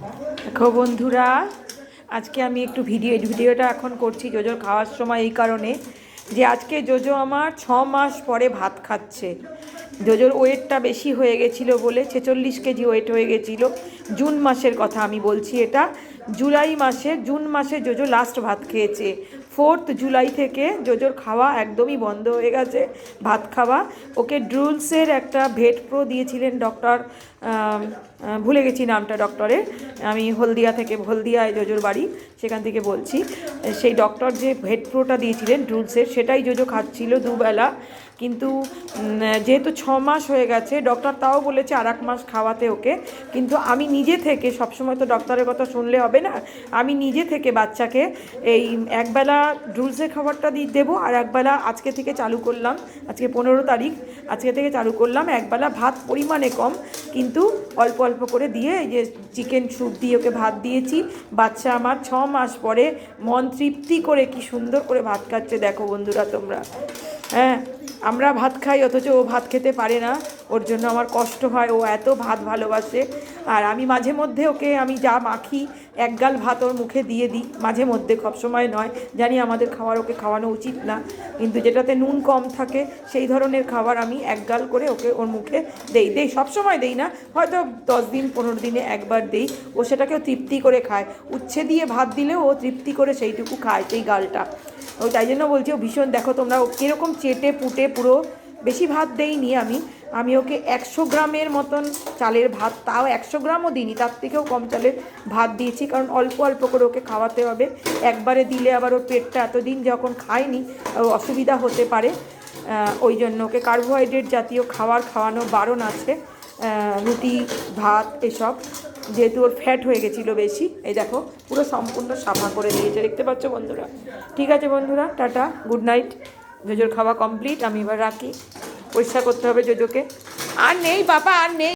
দেখো বন্ধুরা, আজকে আমি একটু ভিডিও ভিডিওটা এখন করছি জোজোর খাওয়ার সময় এই কারণে যে আজকে জোজো আমার ছ মাস পরে ভাত খাচ্ছে। জোজোর ওয়েটটা বেশি হয়ে গেছিল বলে ছেচল্লিশ কেজি ওয়েট হয়ে গেছিল। জুন মাসের কথা আমি বলছি এটা। জুলাই মাসে, জুন মাসে জোজো লাস্ট ভাত খেয়েছে। ফোর্থ জুলাই থেকে জোজোর খাওয়া একদমই বন্ধ হয়ে গেছে, ভাত খাওয়া। ওকে ড্রুলসের একটা ভেট প্রো দিয়েছিলেন ডক্টর ভুলে গেছি নামটা ডক্টরের, আমি হলদিয়া থেকে, হলদিয়ায় জোজোর বাড়ি, সেখান থেকে বলছি। সেই ডক্টর যে ভেট প্রোটা দিয়েছিলেন ড্রুলসের সেটাই জোজো খাচ্ছিল দুবেলা। কিন্তু যেহেতু ছ মাস হয়ে গেছে ডক্টর তাও বলেছে আর এক মাস খাওয়াতে ওকে। কিন্তু আমি নিজে থেকে, সবসময় তো ডক্টরের কথা শুনলে হবে না, আমি নিজে থেকে বাচ্চাকে এই একবেলা ড্রুলসের খাবারটা দিয়ে দেবো আর একবেলা আজকে থেকে চালু করলাম, আজকে পনেরো তারিখ, আজকে থেকে চালু করলাম, একবেলা ভাত পরিমাণে কম, কিন্তু অল্প অল্প করে দিয়ে এই যে চিকেন স্যুপ দিয়ে ওকে ভাত দিয়েছি। বাচ্চা আমার ছ মাস পরে মন তৃপ্তি করে কি সুন্দর করে ভাত খাচ্ছে, দেখো বন্ধুরা তোমরা। হ্যাঁ আমরা ভাত খাই, অথচ ও ভাত খেতে পারে না। ওর জন্য আমার কষ্ট হয়, ও এত ভাত ভালোবাসে। আর আমি মাঝে মধ্যে ওকে, আমি যা মাখি, এক গাল ভাত ওর মুখে দিয়ে দিই। মাঝে মধ্যে সবসময় নয়। জানি আমাদের খাবার ওকে খাওয়ানো উচিত না। কিন্তু যেটাতে নুন কম থাকে, সেই ধরনের খাবার আমি এক গাল করে ওকে ওর মুখে দেই। দেই সবসময় দেই না। হয়তো দশ দিন, পনেরো দিনে একবার দেই। ও সেটাকেও তৃপ্তি করে খায়। উচ্ছে দিয়ে ভাত দিলেও ও তৃপ্তি করে সেইটুকু খায়, সেই গালটা। ও তাই জন্য বলছি, ও ভীষণ, দেখো তোমরা কীরকম চেটে পুটে পুরো বেশি ভাত দেইনি আমি। আমি ওকে একশো গ্রামের মতন চালের ভাত, তাও একশো গ্রামও দিইনি, তার থেকেও কম চালের ভাত দিয়েছি, কারণ অল্প অল্প করে ওকে খাওয়াতে হবে। একবারে দিলে আবার ওর পেটটা এতদিন যখন খায়নি অসুবিধা হতে পারে। ওই জন্য ওকে কার্বোহাইড্রেট জাতীয় খাবার খাওয়ানো বারণ আছে রুটি, ভাত এসব। যেহেতু ওর ফ্যাট হয়ে গেছিল বেশি, এই দেখো, পুরো সম্পূর্ণ সাফা করে দিয়েছে। দেখতে পাচ্ছ বন্ধুরা? ঠিক আছে বন্ধুরা, টাটা গুড নাইট জোজোর খাওয়া কমপ্লিট আমি এবার রাখি। পরিষ্কার করতে হবে জোজোকে। আর নেই, বাবা, আর নেই।